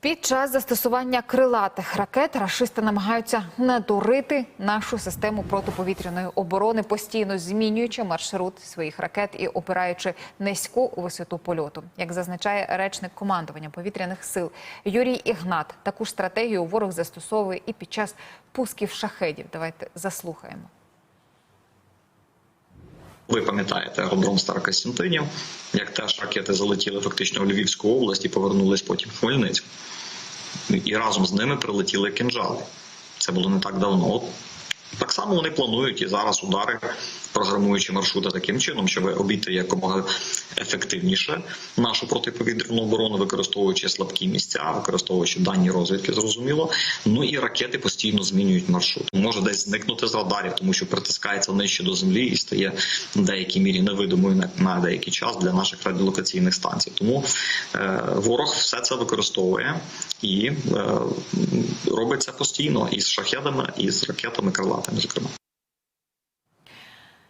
Під час застосування крилатих ракет рашисти намагаються надурити нашу систему протиповітряної оборони, постійно змінюючи маршрут своїх ракет і опираючи низьку висоту польоту. Як зазначає речник командування повітряних сил Юрій Ігнат, таку ж стратегію ворог застосовує і під час пусків шахедів. Давайте заслухаємо. Ви пам'ятаєте аеродром Старокостянтинів, як теж ракети залетіли фактично в Львівську область і повернулись потім в Хмельницьку. І разом з ними прилетіли кинжали. Це було не так давно. От так само вони планують і зараз удари, програмуючи маршрути таким чином, щоб обійти якомога ефективніше нашу протиповітряну оборону, використовуючи слабкі місця, використовуючи дані розвідки, зрозуміло. Ну і ракети постійно змінюють маршрут. Може десь зникнути з радарів, тому що притискається нижче до землі і стає в деякій мірі невидимою на, на деякий час для наших радіолокаційних станцій. Тому е, ворог все це використовує і е, робить постійно із шахедами, і з ракетами крилатими, зокрема.